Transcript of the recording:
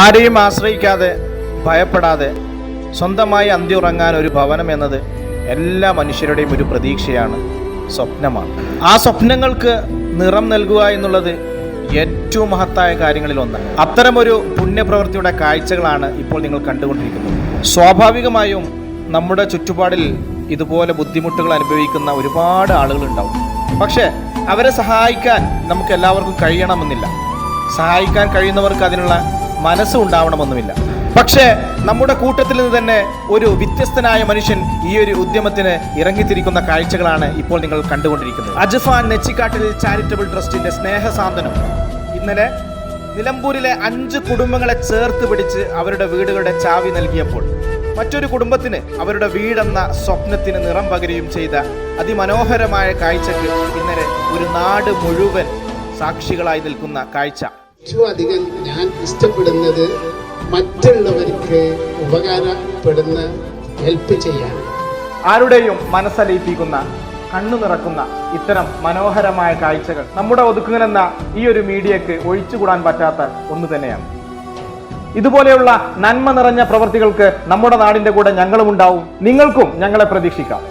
ആരെയും ആശ്രയിക്കാതെ ഭയപ്പെടാതെ സ്വന്തമായി അന്തിയുറങ്ങാൻ ഒരു ഭവനം എന്നത് എല്ലാ മനുഷ്യരുടെയും ഒരു പ്രതീക്ഷയാണ് സ്വപ്നമാണ്. ആ സ്വപ്നങ്ങൾക്ക് നിറം നൽകുക എന്നുള്ളത് ഏറ്റവും മഹത്തായ കാര്യങ്ങളിൽ ഒന്നാണ്. അത്തരമൊരു പുണ്യപ്രവൃത്തിയുടെ കാഴ്ചകളാണ് ഇപ്പോൾ നിങ്ങൾ കണ്ടുകൊണ്ടിരിക്കുന്നത്. സ്വാഭാവികമായും നമ്മുടെ ചുറ്റുപാടിൽ ഇതുപോലെ ബുദ്ധിമുട്ടുകൾ അനുഭവിക്കുന്ന ഒരുപാട് ആളുകൾ ഉണ്ടാവും പക്ഷേ അവരെ സഹായിക്കാൻ നമുക്ക് എല്ലാവർക്കും കഴിയണമെന്നില്ല. സഹായിക്കാൻ കഴിയുന്നവർക്ക് അതിനുള്ള മനസ്സ് ഉണ്ടാവണമെന്നുമില്ല പക്ഷേ നമ്മുടെ കൂട്ടത്തിൽ നിന്ന് തന്നെ ഒരു വ്യത്യസ്തനായ മനുഷ്യൻ ഈ ഒരു ഉദ്യമത്തിന് ഇറങ്ങിത്തിരിക്കുന്ന കാഴ്ചകളാണ് ഇപ്പോൾ നിങ്ങൾ കണ്ടുകൊണ്ടിരിക്കുന്നത്. അജഫാൻ നെച്ചിക്കാട്ടിൽ ചാരിറ്റബിൾ ട്രസ്റ്റിന്റെ സ്നേഹസാന്ത്വനം. ഇന്നലെ നിലമ്പൂരിലെ അഞ്ച് കുടുംബങ്ങളെ ചേർത്ത് പിടിച്ച് അവരുടെ വീടുകളുടെ ചാവി നൽകിയപ്പോൾ മറ്റൊരു കുടുംബത്തിന് അവരുടെ വീടെന്ന സ്വപ്നത്തിന് നിറം പകരുകയും ചെയ്ത അതിമനോഹരമായ കാഴ്ചക്ക് ഇന്നലെ ഒരു നാട് മുഴുവൻ സാക്ഷികളായി നിൽക്കുന്ന കാഴ്ച. ഏറ്റവും അധികം ഞാൻ ഇഷ്ടപ്പെടുന്നത് മറ്റുള്ളവർക്ക് ഉപകാരപ്പെടുന്ന ഹെൽപ്പ് ചെയ്യാൻ. ആരുടെയും മനസ്സലിയിപ്പിക്കുന്ന കണ്ണു നിറക്കുന്ന ഇത്തരം മനോഹരമായ കാഴ്ചകൾ നമ്മുടെ ഒതുക്കുകളെന്ന ഈ ഒരു മീഡിയക്ക് ഒഴിച്ചുകൂടാൻ പറ്റാത്ത ഒന്ന് തന്നെയാണ്. ഇതുപോലെയുള്ള നന്മ നിറഞ്ഞ പ്രവർത്തികൾക്ക് നമ്മുടെ നാടിന്റെ കൂടെ ഞങ്ങളും ഉണ്ടാവും നിങ്ങൾക്കും ഞങ്ങളെ പ്രതീക്ഷിക്കാം.